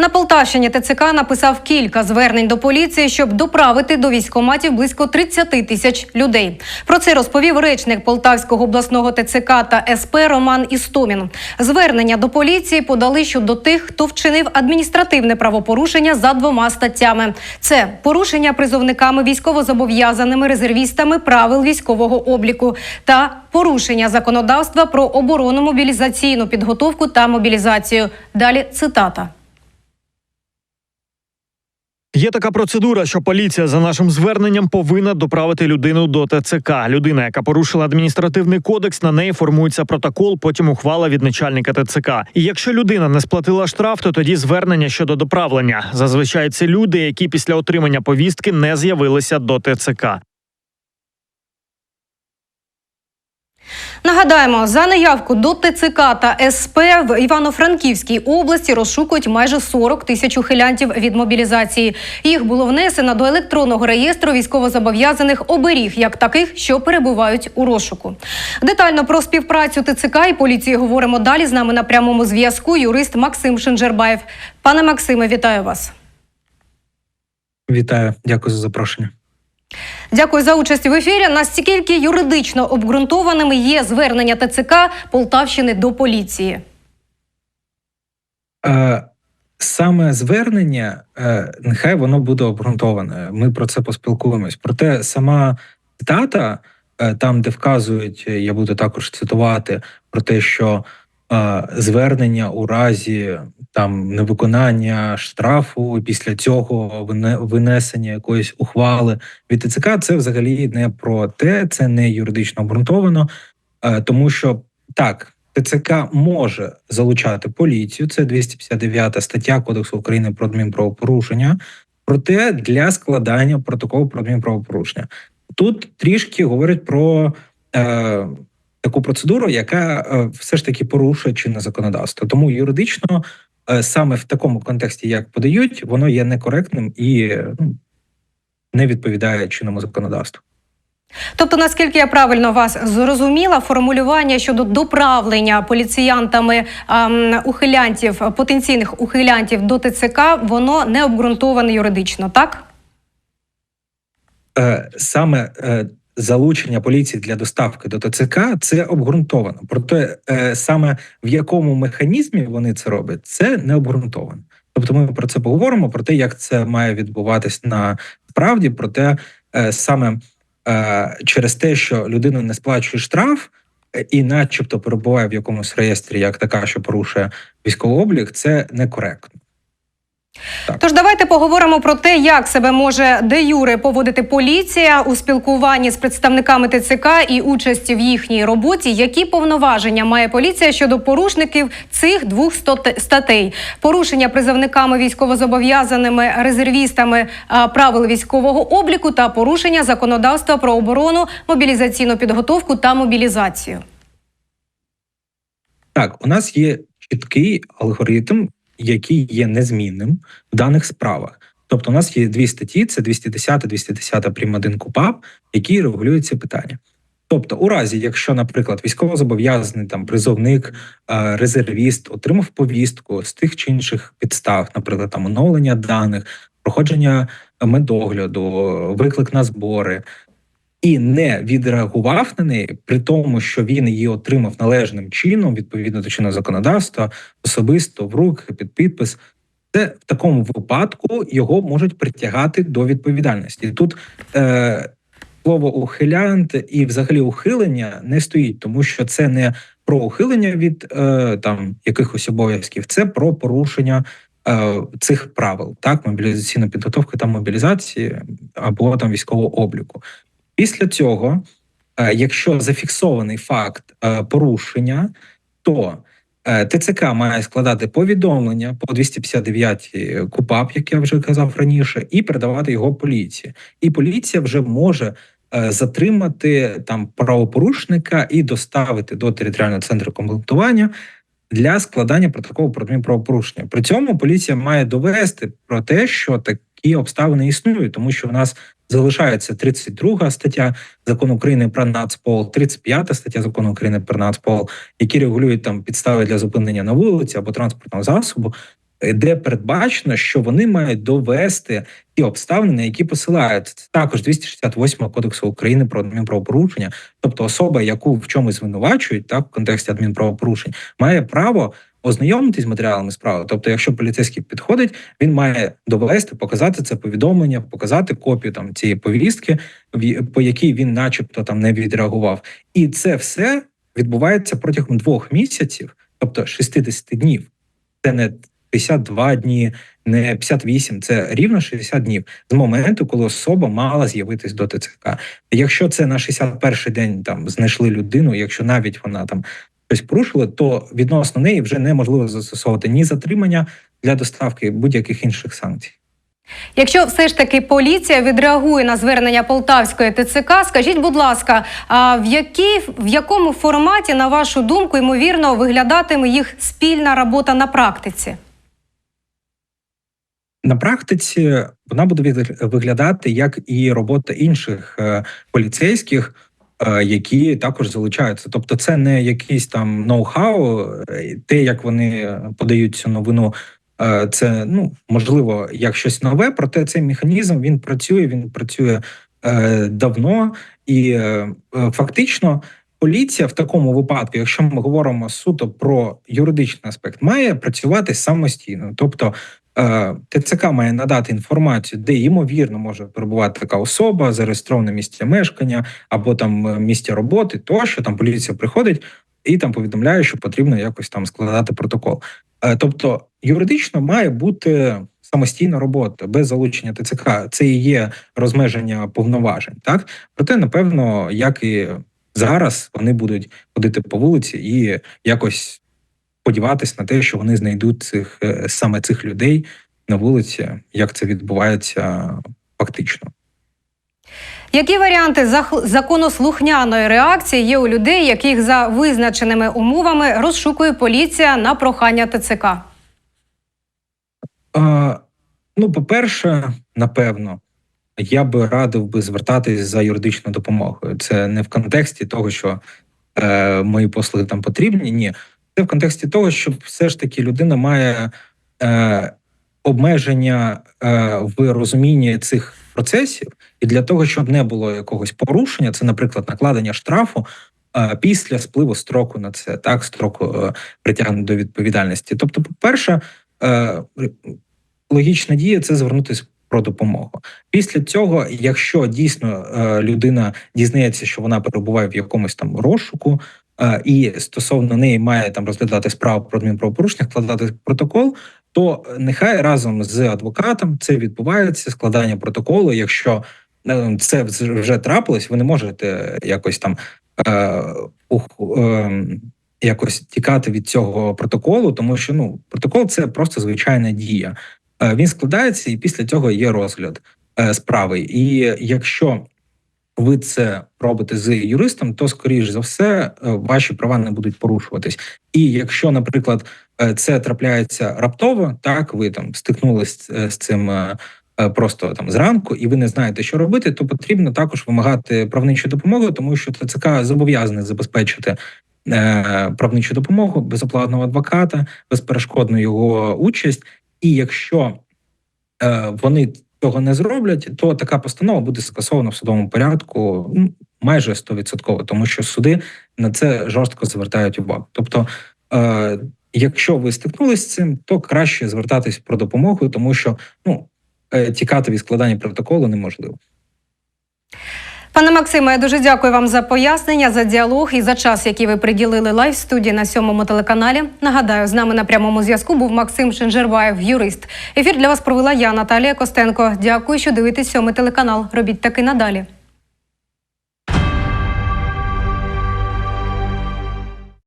На Полтавщині ТЦК написав кілька звернень до поліції, щоб доправити до військкоматів близько 30 тисяч людей. Про це розповів речник Полтавського обласного ТЦК та СП Роман Істомін. Звернення до поліції подали щодо тих, хто вчинив адміністративне правопорушення за двома статтями: це порушення призовниками військовозобов'язаними резервістами правил військового обліку та порушення законодавства про оборону мобілізаційну підготовку та мобілізацію. Далі цитата. Є така процедура, що поліція за нашим зверненням повинна доправити людину до ТЦК. Людина, яка порушила адміністративний кодекс, на неї формується протокол, потім ухвала від начальника ТЦК. І якщо людина не сплатила штраф, то тоді звернення щодо доправлення. Зазвичай це люди, які після отримання повістки не з'явилися до ТЦК. Нагадаємо, за неявку до ТЦК та СП в Івано-Франківській області розшукують майже 40 тисяч ухилянтів від мобілізації. Їх було внесено до електронного реєстру військовозобов'язаних оберіг, як таких, що перебувають у розшуку. Детально про співпрацю ТЦК і поліції говоримо далі. З нами на прямому зв'язку юрист Максим Шинджербаєв. Пане Максиме, вітаю вас. Вітаю, дякую за запрошення. Дякую за участь в ефірі. Наскільки юридично обґрунтованими є звернення ТЦК Полтавщини до поліції? Е, саме звернення, е, нехай воно буде обґрунтоване. Ми про це поспілкуємось. Проте сама цитата, е, там, де вказують, я буду також цитувати про те, що звернення у разі там невиконання штрафу, після цього винесення якоїсь ухвали від ТЦК, це взагалі не про те, це не юридично обґрунтовано, тому що так. ТЦК може залучати поліцію, це 259 стаття Кодексу України про адмінправопорушення, проте для складання протоколу про адмінправопорушення. Тут трішки говорять про е, таку процедуру, яка е, все ж таки порушує чинне законодавство. Тому юридично, е, саме в такому контексті, як подають, воно є некоректним і ну, не відповідає чинному законодавству. Тобто, наскільки я правильно вас зрозуміла, формулювання щодо доправлення поліціянтами ем, ухилянтів, потенційних ухилянтів до ТЦК, воно не обґрунтоване юридично, так? Е, саме залучення поліції для доставки до ТЦК це обґрунтовано. Проте е, саме в якому механізмі вони це роблять, це не обґрунтовано. Тобто, ми про це поговоримо про те, як це має відбуватись на справді, проте е, саме е, через те, що людина не сплачує штраф. І, начебто, перебуває в якомусь реєстрі як така, що порушує військовий облік, це некоректно. Тож давайте поговоримо про те, як себе може де юре поводити поліція у спілкуванні з представниками ТЦК і участі в їхній роботі. Які повноваження має поліція щодо порушників цих двох статей: порушення призовниками військовозобов'язаними резервістами правил військового обліку та порушення законодавства про оборону, мобілізаційну підготовку та мобілізацію. Так, у нас є чіткий алгоритм, який є незмінним в даних справах. Тобто, у нас є дві статті: це 210, 210 прим. 1 КУПАП, які регулюють ці питання. Тобто, у разі, якщо, наприклад, військовозобов'язаний там призовник, е, резервіст отримав повістку з тих чи інших підстав, наприклад, там оновлення даних, проходження медогляду, виклик на збори, і не відреагував на неї, при тому, що він її отримав належним чином, відповідно до чинного законодавства, особисто в руки під підпис. Це в такому випадку його можуть притягати до відповідальності. Тут е, слово ухилянт і взагалі ухилення не стоїть, тому що це не про ухилення від е, там якихось обов'язків, це про порушення е, цих правил, так мобілізаційної підготовки та мобілізації або там військового обліку. Після цього, е, якщо зафіксований факт е, порушення, то е, ТЦК має складати повідомлення по 259 КУПАП, як я вже казав раніше, і передавати його поліції. І поліція вже може затримати там правопорушника і доставити до територіального центру комплектування для складання протоколу про адмінправопорушення. При цьому поліція має довести про те, що такі обставини існують, тому що в нас залишається 32 стаття закону України про нацпол, 35 стаття закону України про нацпол, які регулюють там підстави для зупинення на вулиці або транспортного засобу. е, де передбачено, що вони мають довести ті обставини, на які посилають. Це також 268 кодексу України про адмінправопорушення. Тобто особа, яку в чомусь звинувачують, так в контексті адмінправопорушень, має право ознайомитись з матеріалами справи. Тобто, якщо поліцейський підходить, він має довести, показати це повідомлення, показати копію там цієї повістки, по якій він, начебто, там не відреагував. І це все відбувається протягом двох місяців, тобто 60 днів. Це не 52 дні, не 58, це рівно 60 днів з моменту, коли особа мала з'явитись до ТЦК. Якщо це на 61-й день там знайшли людину, якщо навіть вона там щось порушила, то відносно неї вже неможливо застосовувати ні затримання для доставки будь-яких інших санкцій. Якщо все ж таки поліція відреагує на звернення Полтавської ТЦК, скажіть, будь ласка, а в якій в якому форматі, на вашу думку, ймовірно, виглядатиме їх спільна робота на практиці? На практиці вона буде вигля- виглядати як і робота інших е, поліцейських, які також залучаються. Тобто, це не якийсь там ноу-хау, е, те, як вони подають цю новину. е, Це ну можливо як щось нове, проте цей механізм він працює. Він працює е, давно і е, е, фактично. Поліція в такому випадку, якщо ми говоримо суто про юридичний аспект, має працювати самостійно. Тобто е, ТЦК має надати інформацію, де ймовірно може перебувати така особа, зареєстроване місце мешкання або там е, місце роботи, тощо там поліція приходить і там повідомляє, що потрібно якось там складати протокол. Е, Тобто юридично має бути самостійна робота без залучення ТЦК. Це і є розмеження повноважень. Так проте, напевно, як і зараз вони будуть ходити по вулиці і якось сподіватись на те, що вони знайдуть цих е, саме цих людей на вулиці, як це відбувається фактично. Які варіанти законослухняної реакції є у людей, яких за визначеними умовами розшукує поліція на прохання ТЦК? А, ну, по-перше, напевно, я би радив би звертатись за юридичною допомогою. Це не в контексті того, що е, мої послуги там потрібні. Ні, це в контексті того, що все ж таки людина має е, обмеження е, в розумінні цих процесів, і для того, щоб не було якогось порушення, це, наприклад, накладення штрафу. е, Після спливу строку на це так строку е, притягнення до відповідальності. Тобто, по-перше, е, логічна дія це звернутися про допомогу. Після цього, якщо дійсно людина дізнається, що вона перебуває в якомусь там розшуку, і стосовно неї має там розглядати справу про адмінправопорушення, складати протокол, то нехай разом з адвокатом це відбувається складання протоколу. Якщо е, це вже трапилось, ви не можете якось там е, ух, е, якось тікати від цього протоколу, тому що ну протокол це просто звичайна дія. Е, Він складається, і після цього є розгляд е, справи. І якщо ви це робите з юристом, то скоріш за все е, ваші права не будуть порушуватись. І якщо, наприклад, е, це трапляється раптово, так ви там стикнулись з цим. е, е, Просто там зранку, і ви не знаєте, що робити, то потрібно також вимагати правничу допомогу, тому що ТЦК зобов'язаний забезпечити е, правничу допомогу безоплатного адвоката, безперешкодну його участь. І якщо е, вони цього не зроблять, то така постанова буде скасована в судовому порядку ну, майже 100%, тому що суди на це жорстко звертають увагу. Тобто, е, якщо ви стикнулися з цим, то краще звертатись про допомогу, тому що ну е, тікати від складання протоколу неможливо. Пане Максиме, я дуже дякую вам за пояснення, за діалог і за час, який ви приділили лайв студії на сьомому телеканалі. Нагадаю, з нами на прямому зв'язку був Максим Шенжерваєв, юрист. Ефір для вас провела я, Наталія Костенко. Дякую, що дивитесь сьомий телеканал. Робіть таки надалі.